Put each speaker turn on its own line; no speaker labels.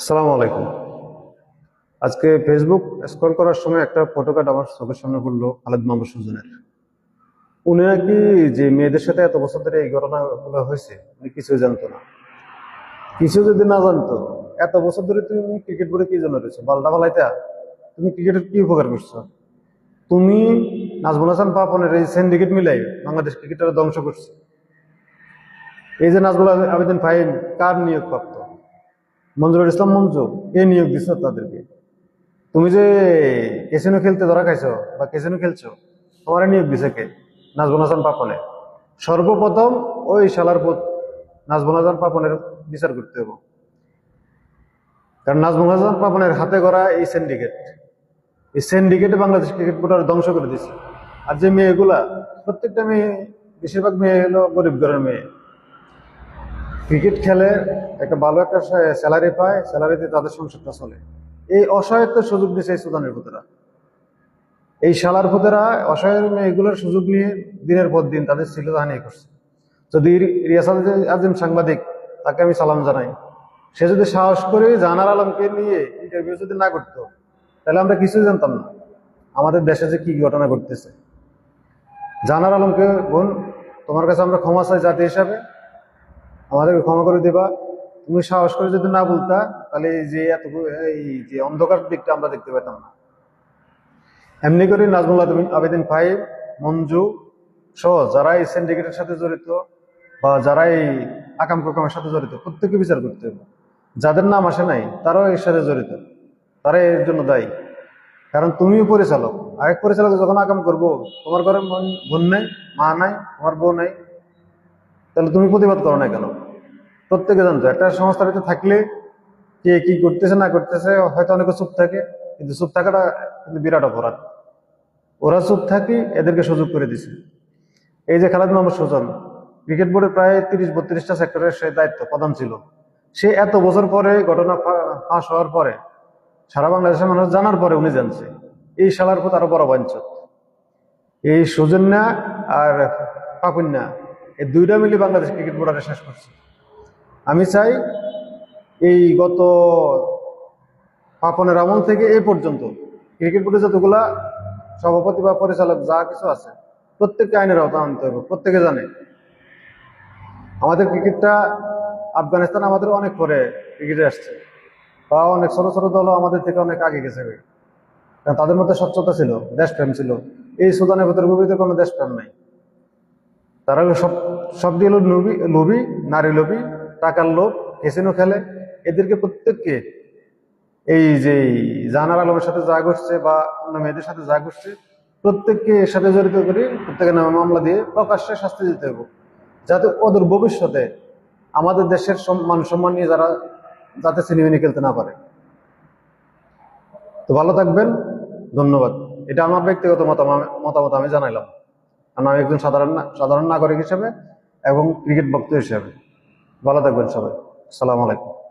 আসসালামু আলাইকুম। আজকে ফেসবুক স্ক্রল করার সময় একটা ফটো কার্ড আমার চোখের সামনে পড়ল খালেদ মাহমুদ সুজনের। উনি নাকি যে মেয়েদের সাথে এত বছর ধরে এই ঘটনাগুলো হয়েছে, উনি কিছুই জানতো না। কিছু যদি না জানতো, এত বছর ধরে তুমি ক্রিকেট বোর্ডে কি জন্য রয়েছো? বালটা বালাইতা, তুমি ক্রিকেটের কি উপকার করছ? তুমি নাজমুল হাসান পাপনের এই সিন্ডিকেট মিলাই বাংলাদেশ ক্রিকেটার ধ্বংস করছে। এই যে নাজমুল আবেদিন ফাইন কার নিয়োগ প্রাপ্ত মঞ্জুরুল ইসলাম মঞ্জু কে নিয়োগ দিচ্ছ তাদেরকে। তুমি যে কেসিনো খেলতে ধরা খাইছো বা কেসিনো খেলছো, তোমার নিয়োগ দিছে কে? নাজবুল হাসান পাপনে। সর্বপ্রথম ওই শালার পুত নাজবুল হাসান পাপনের বিচার করতে হবে। কারণ নাজমুল হাসান পাপনের হাতে গড়া এই সিন্ডিকেট এই সিন্ডিকেটে বাংলাদেশ ক্রিকেট বোর্ডের ধ্বংস করে দিছে। আর যে মেয়েগুলা, প্রত্যেকটা মেয়ে, বেশিরভাগ মেয়ে হলো গরিব ঘরের মেয়ে। ক্রিকেট খেলে একটা ভালো একটা স্যালারি পায় স্যালারিতে তাদের সংসারটা চলে। এই অসহায়ত্বের সুযোগ নিয়েছে এই সুদানের ভূতেরা এই শালার ভূতেরা অসহায়ের মেয়েগুলোর সুযোগ নিয়ে দিনের পর দিন তাদের ছিলতাহানি করছে। যদি রিয়াসাল আজম সাংবাদিক, তাকে আমি সালাম জানাই। সে যদি সাহস করে জানার আলমকে নিয়ে ইন্টারভিউ যদি না করতো, তাহলে আমরা কিছুই জানতাম না। আমাদের দেশে যে কি ঘটনা ঘটতেছে। জানার আলমকে বোন তোমার কাছে আমরা ক্ষমা চাই জাতি হিসাবে। আমাদেরকে ক্ষমা করে দেবা। তুমি সাহস করে যদি না বলতা, তাহলে যে এত এই যে অন্ধকার দিকটা আমরা দেখতে পেতাম না। এমনি করে নাজমুল আবেদিন- ফাইভ মঞ্জু সহ যারা এই সিন্ডিকেটের সাথে জড়িত বা যারা এই আকাম কুকামের সাথে জড়িত, প্রত্যেককে বিচার করতে হবে। যাদের নাম আসে নাই, তারাও এর সাথে জড়িত। তারা এর জন্য দায়ী। কারণ তুমিও পরিচালক। আরেক পরিচালক যখন আকাম করব, তোমার ঘরে বোন নাই, মা নাই, তোমার বউ নাই তাহলে তুমি প্রতিবাদ করো না কেন? প্রত্যেকে জানতো, একটা সংস্থার ভিতরে থাকলে কে কি করতেছে, না করতেছে, হয়তো অনেকে চুপ থাকে, কিন্তু চুপ থাকাটা কিন্তু বিরাট অপরাধ। ওরা চুপ থাকি, এদেরকে সুযোগ করে দিছে। এই যে খালেদ মোহাম্মদ সুজন, ক্রিকেট বোর্ডের প্রায় তিরিশ, বত্রিশটা সেক্টরের সে দায়িত্ব, প্রধান ছিল। সে এত বছর পরে ঘটনা ফাঁস হওয়ার পরে, সারা বাংলাদেশের মানুষ জানার পরে উনি জানছে, এই শালার পথ আরও বড় বাঞ্চত এই সৌজন্যা আর পাপুন্যা এই দুইটা মিলে বাংলাদেশ ক্রিকেট বোর্ডারে শেষ করছে। আমি চাই এই গত পাপনের আমল থেকে এই পর্যন্ত ক্রিকেট বোর্ডে যতগুলা সভাপতি বা পরিচালক যা কিছু আছে, প্রত্যেককে আইনের আওতা আনতে হবে, প্রত্যেকে জানে। আমাদের ক্রিকেটটা আফগানিস্তান আমাদের অনেক পরে ক্রিকেটে আসছে, বা অনেক ছোট ছোট দলও আমাদের থেকে অনেক আগে গেছে। তাদের মধ্যে স্বচ্ছতা ছিল, দেশপ্রেম ছিল। এই সুদানের ভেতর গভীরতে কোনো দেশপ্রেম নাই। তারা সব সব দিয়ে হলো লোভি লোভি, নারী লোভি, টাকার লোভ কেসিনো খেলে। এদেরকে প্রত্যেককে এই যে জানার আলমের সাথে যা ঘটছে বা অন্য মেয়েদের সাথে যা ঘটছে, প্রত্যেককে এর সাথে জড়িত করে প্রত্যেকের নামে মামলা দিয়ে প্রকাশ্যে শাস্তি দিতে হবে। যাতে ওদের ভবিষ্যতে আমাদের দেশের মান সম্মান নিয়ে যারা, যাতে সিনেমিনি খেলতে না পারে। তো ভালো থাকবেন, ধন্যবাদ। এটা আমার ব্যক্তিগত মতামত মতামত আমি জানাইলাম। কারণ আমি একজন সাধারণ সাধারণ নাগরিক হিসেবে এবং ক্রিকেট ভক্ত হিসেবে। ভালো থাকবেন সবাই। সালাম আলাইকুম।